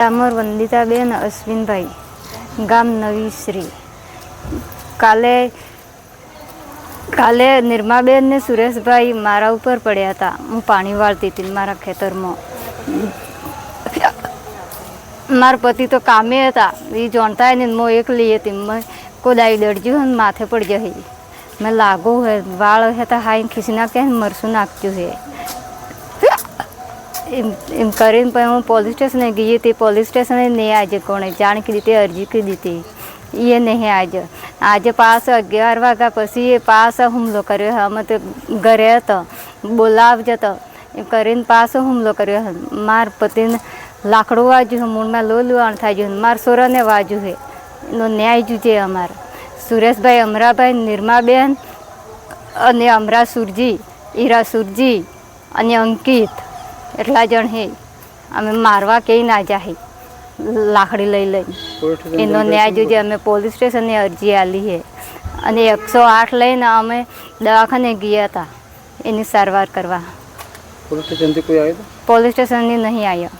ડામોર વંદિતાબેન અશ્વિનભાઈ, ગામ નવી શ્રી કાલે કાલે નિર્માબેન ને સુરેશભાઈ મારા ઉપર પડ્યા હતા. હું પાણી વાળતી હતી મારા ખેતરમાં. મારા પતિ તો કામે હતા. એ જાણતા ને હું એકલી હતી. મેં, કોદાઈ દડજ્યું ને માથે પડી જઈ મેં લાગો હે, વાળ હતા હાઈ ખીસી નાખ્યા મરસું નાખ્યું હે. એમ એમ કરીને પછી હું પોલીસ સ્ટેશને ગઈ હતી. પોલીસ સ્ટેશને નહીં આજે કોણે જાણ કરી હતી, અરજી કરી દીધી એ નહીં આજે. આજે પાસ અગિયાર વાગ્યા પછી એ પાસ હુમલો કર્યો. અમે તો ઘરે હતો. બોલાવજો તો એમ કરીને પાસ હુમલો કર્યો. મારા પતિને લાકડું વાજ્યું, મૂળમાં લોલુવાણ થાય છે માર સોરાને વાજ્યું છે. એનો ન્યાય જુજે અમારે. સુરેશભાઈ અમરાભાઈ, નિર્માબેન અને અમરા સુરજી ઈરા સુરજી અને અંકિત. એટલા જણ હે. અમે મારવા કે ના જાહે. લાકડી લઈ લઈને એનો ન્યાય જોઈએ અમે પોલીસ સ્ટેશનની અરજી આલી છે અને એકસો આઠ લઈને અમે દવાખાને ગયા હતા. એની સારવાર કરવા. પોલીસ સ્ટેશનથી કોઈ આવ્યો? પોલીસ સ્ટેશનની નહીં આવ્યા.